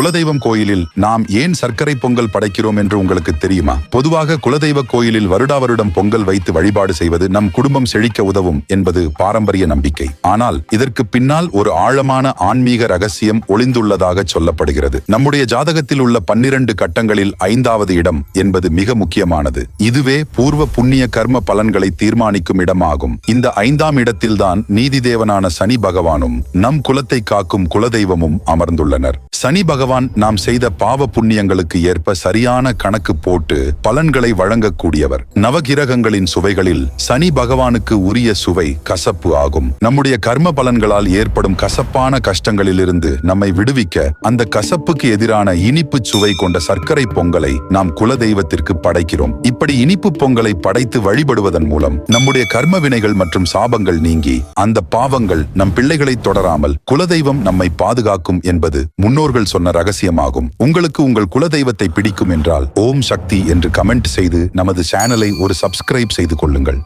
குலதெய்வம் கோயிலில் நாம் ஏன் சர்க்கரை பொங்கல் படைக்கிறோம் என்று உங்களுக்கு தெரியுமா? பொதுவாக குலதெய்வ கோயிலில் வருடா வருடம் பொங்கல் வைத்து வழிபாடு செய்வது நம் குடும்பம் செழிக்க உதவும் என்பது பாரம்பரிய நம்பிக்கை. ஆனால் இதற்கு பின்னால் ஒரு ஆழமான ஆன்மீக ரகசியம் ஒளிந்துள்ளதாக சொல்லப்படுகிறது. நம்முடைய ஜாதகத்தில் உள்ள பன்னிரண்டு கட்டங்களில் ஐந்தாவது இடம் என்பது மிக முக்கியமானது. இதுவே பூர்வ புண்ணிய கர்ம பலன்களை தீர்மானிக்கும் இடமாகும். இந்த ஐந்தாம் இடத்தில்தான் நீதி தேவனான சனி பகவானும் நம் குலத்தை காக்கும் குலதெய்வமும் அமர்ந்துள்ளனர். சனி பகவான் நாம் செய்த பாவ புண்ணியங்களுக்கு ஏற்ப சரியான கணக்கு போட்டு பலன்களை வழங்கக்கூடியவர். நவகிரகங்களின் சுவைகளில் சனி பகவானுக்கு உரிய சுவை கசப்பு ஆகும். நம்முடைய கர்ம பலன்களால் ஏற்படும் கசப்பான கஷ்டங்களிலிருந்து நம்மை விடுவிக்க அந்த கசப்புக்கு எதிரான இனிப்பு சுவை கொண்ட சர்க்கரை பொங்கலை நாம் குலதெய்வத்திற்கு படைக்கிறோம். இப்படி இனிப்பு பொங்கலை படைத்து வழிபடுவதன் மூலம் நம்முடைய கர்ம வினைகள் மற்றும் சாபங்கள் நீங்கி அந்த பாவங்கள் நம் பிள்ளைகளை தொடராமல் குலதெய்வம் நம்மை பாதுகாக்கும் என்பது முன்னோர்கள் சொன்ன ரகசியமாகும். உங்களுக்கு உங்கள் குலதெய்வத்தை பிடிக்கும் என்றால் ஓம் சக்தி என்று கமெண்ட் செய்து நமது சேனலை ஒரு சப்ஸ்கிரைப் செய்து கொள்ளுங்கள்.